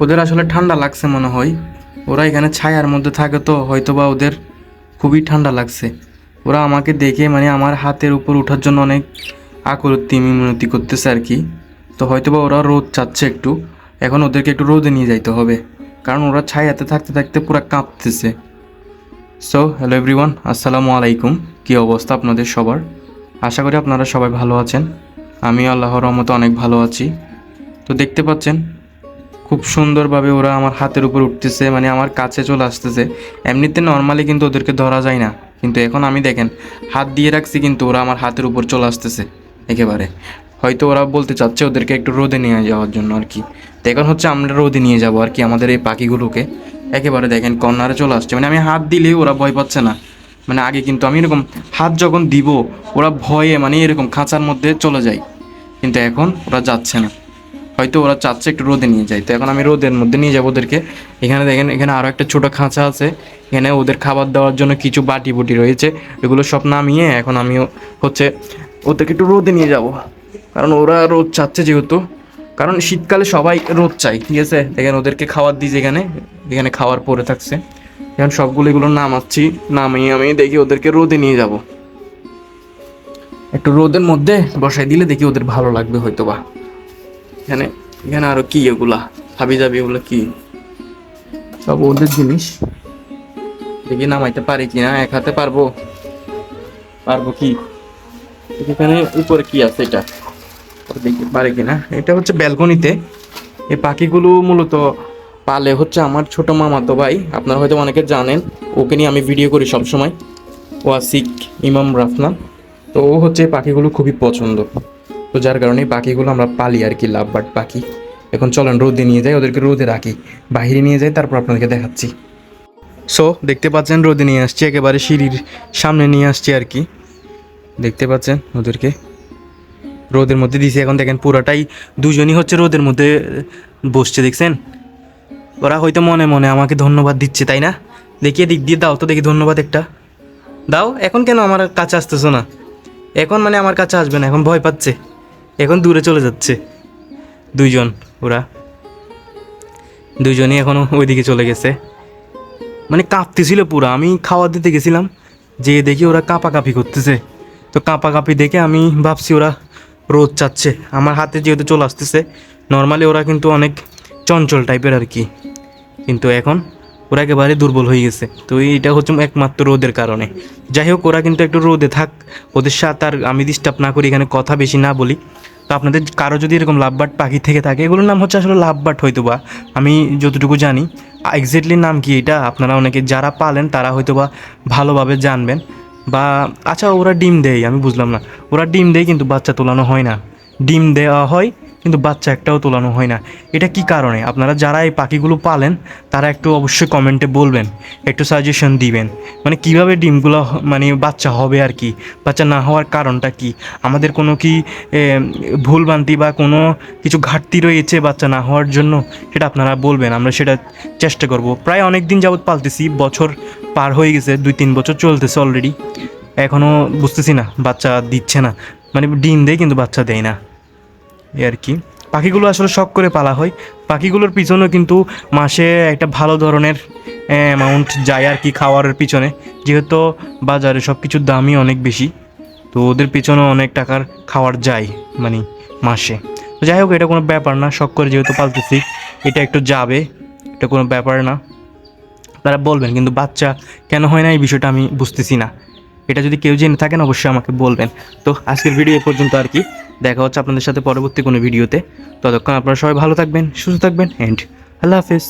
ওদের আসলে ঠান্ডা লাগছে মনে হয়। ওরা এখানে ছায়ার মধ্যে থাকে তো হয়তো বা ওদের খুবই ঠান্ডা লাগছে। ওরা আমাকে দেখে মানে আমার হাতের উপর ওঠার জন্য অনেক আকুলতি মিনতি করতেছে আর কি। তো হয়তো বা ওরা রোদ চাচ্ছে একটু। এখন ওদেরকে একটু রোদে নিয়ে যাইতে হবে। কারণ ওরা ছায়াতে থাকতে থাকতে পুরো কাঁপতেছে। সো হ্যালো এভরিওয়ান আসসালামু আলাইকুম। কী অবস্থা আপনাদের সবার? আশা করি আপনারা সবাই ভালো আছেন। আমি আল্লাহর রহমতে অনেক ভালো আছি। তো দেখতে পাচ্ছেন খুব সুন্দরভাবে ওরা আমার হাতের উপর উঠতেছে মানে আমার কাছে চলে আসতেছে। এমনিতে নর্মালি কিন্তু ওদেরকে ধরা যায় না, কিন্তু এখন আমি দেখেন, হাত দিয়ে রাখছি কিন্তু ওরা আমার হাতের উপর চলে আসতেছে, একেবারে। হয়তো ওরা বলতে চাচ্ছে ওদেরকে একটু রোদে নিয়ে যাওয়ার জন্য আর কি। তো এখন হচ্ছে আমরা রোদে নিয়ে যাব আর কি আমাদের এই পাখিগুলোকে। একেবারে দেখেন কর্নারে চলে আসছে মানে আমি হাত দিলেই ওরা ভয় পাচ্ছে না। মানে আগে কিন্তু আমি এরকম হাত যখন দিব, ওরা ভয়ে মানে এরকম খাঁচার মধ্যে চলে যায়। কিন্তু এখন ওরা যাচ্ছে না। হয়তো ওরা চাচ্ছে একটু রোদে নিয়ে যায়। তো এখন আমি রোদের মধ্যে নিয়ে যাব ওদেরকে। এখানে দেখেন, এখানে আরও একটা ছোটো খাঁচা আছে। এখানে ওদের খাবার দেওয়ার জন্য কিছু বাটি বুটি রয়েছে। এগুলো সব নামিয়ে এখন আমি হচ্ছে ওদেরকে একটু রোদে নিয়ে যাব। কারণ ওরা রোদ চাচ্ছে যেহেতু। কারণ শীতকালে সবাই রোদ চাই ঠিক আছে? দেখেন ওদেরকে খাবার দিই যেখানে এখানে খাবার পরে থাকছে। এখন সবগুলো এগুলো নামাচ্ছি, নামিয়ে আমি দেখি ওদেরকে রোদে নিয়ে যাব। একটু রোদের মধ্যে বসাই দিলে দেখি ওদের ভালো লাগবে হয়তো বা এখানে এখানে আরও কি এগুলা? হাবি যাবি এগুলো কি? সব ওদের জিনিস। দেখি নামাইতে পারি কি না এক হাতে পারব। পারব কি? এখানে উপরে কি আছে এটা? দেখি পারে কিনা? এটা হচ্ছে ব্যালকনিতে। এই পাখিগুলো মূলত পালে হচ্ছে আমার ছোট মামাতো ভাই। আপনারা হয়তো অনেকে জানেন ওকে নিয়ে আমি ভিডিও করি সবসময়। ওয়াসিক ইমাম রাফনা। তো ও হচ্ছে পাখিগুলো খুবই পছন্দ। তো যার কারণে পাখিগুলো আমরা পালি আর কি লাভ বাট পাখি এখন চলেন, রোদে নিয়ে যাই, ওদেরকে রোদে রাখি। বাহিরে নিয়ে যাই, তারপর আপনাদেরকে দেখাচ্ছি। সো দেখতে পাচ্ছেন, রোদে নিয়ে আসছি, একেবারে সিঁড়ির সামনে নিয়ে আসছি আর কি। দেখতে পাচ্ছেন, ওদেরকে রোদের মধ্যে দিছি। এখন দেখেন, পুরাটাই দুজনই হচ্ছে রোদের মধ্যে বসছে, দেখছেন? ওরা হয়তো মনে মনে আমাকে ধন্যবাদ দিচ্ছে, তাই না? দেখিয়ে দিক দিয়ে দাও তো, দেখি ধন্যবাদ একটা। দাও, এখন কেন আমার কাছে আসতেছো না? এখন মানে আমার কাছে আসবে না, এখন ভয় পাচ্ছে। এখন দূরে চলে যাচ্ছে। দুইজন ওরা। দুইজনই এখন ওইদিকে চলে গেছে। মানে কাঁপতেছিল পুরো। আমি খাওয়া দিতে গেছিলাম। যে দেখি ওরা কাঁপাকাঁপি করতেছে। তো কাঁপাকাঁপি দেখে আমি ভাবছি ওরা রোদ চাচ্ছে। আমার হাতে যেহেতু চলে আসতেছে নর্মালি ওরা কিন্তু অনেক চঞ্চল টাইপের আর কি। কিন্তু এখন ওরা একেবারে দুর্বল হয়ে গেছে। তো এইটা হচ্ছে একমাত্র রোদের কারণে। যাই হোক, ওরা কিন্তু একটু রোদে থাক। ওদের সাথে আর আমি ডিস্টার্ব না করি এখানে কথা বেশি না বলি। তো আপনাদের কারও যদি এরকম লাভবাট পাখি থেকে থাকে, এগুলোর নাম হচ্ছে আসলে লাভবার্ট হয়তো বা আমি যতটুকু জানি এক্স্যাক্টলি নাম কি এটা? আপনারা অনেকে যারা পালেন, তারা হয়তো বা ভালোভাবে জানবেন। বা আচ্ছা ওরা ডিম দেয়, আমি বুঝলাম না। ওরা ডিম দেয় কিন্তু বাচ্চা তোলানো হয় না। ডিম দেওয়া হয় কিন্তু বাচ্চা একটাও তোলানো হয় না। এটা কি কারণে? আপনারা যারা এই পাখিগুলো পালেন, তারা একটু অবশ্যই কমেন্টে বলবেন, একটু সাজেশন দিবেন। মানে কীভাবে ডিমগুলো মানে বাচ্চা হবে আর কি? বাচ্চা না হওয়ার কারণটা কি? আমাদের কোনো কি ভুলভ্রান্তি বা কোনো কিছু ঘাটতি রয়েছে বাচ্চা না হওয়ার জন্য? সেটা আপনারা বলবেন, আমরা সেটা চেষ্টা করব। প্রায় অনেক দিন যাবৎ পালতেছি, বছর পার হয়ে গেছে দুই তিন বছর চলতেছে অলরেডি এখনও বুঝতেছি না, বাচ্চা দিচ্ছে না। মানে ডিম দেয় কিন্তু বাচ্চা দেয় না। এই আর কি। পাখিগুলো আসলে শখ করে পালা হয়। পাখিগুলোর পিছনেও কিন্তু মাসে একটা ভালো ধরনের অ্যামাউন্ট যায় আর কি খাওয়ারের পিছনে। যেহেতু বাজারে সব কিছুর দামই অনেক বেশি, তো ওদের পিছনেও অনেক টাকার খাওয়ার যায় মানে মাসে। তো যাই হোক, এটা কোনো ব্যাপার না, শখ করে যেহেতু পালতেছি, এটা একটু যাবে, এটা কোনো ব্যাপার না। তারা বলবেন, কিন্তু বাচ্চা কেন হয় না, এই বিষয়টা আমি বুঝতেছি না। এটা যদি কেউ জেনে থাকেন, অবশ্যই আমাকে বলবেন। তো আজকের ভিডিও এ পর্যন্ত আর কি। দেখা হচ্ছে আপনাদের সাথে পরবর্তী কোনো ভিডিওতে। ততক্ষণ আপনারা সবাই ভালো থাকবেন, সুস্থ থাকবেন অ্যান্ড আল্লাহ হাফেজ।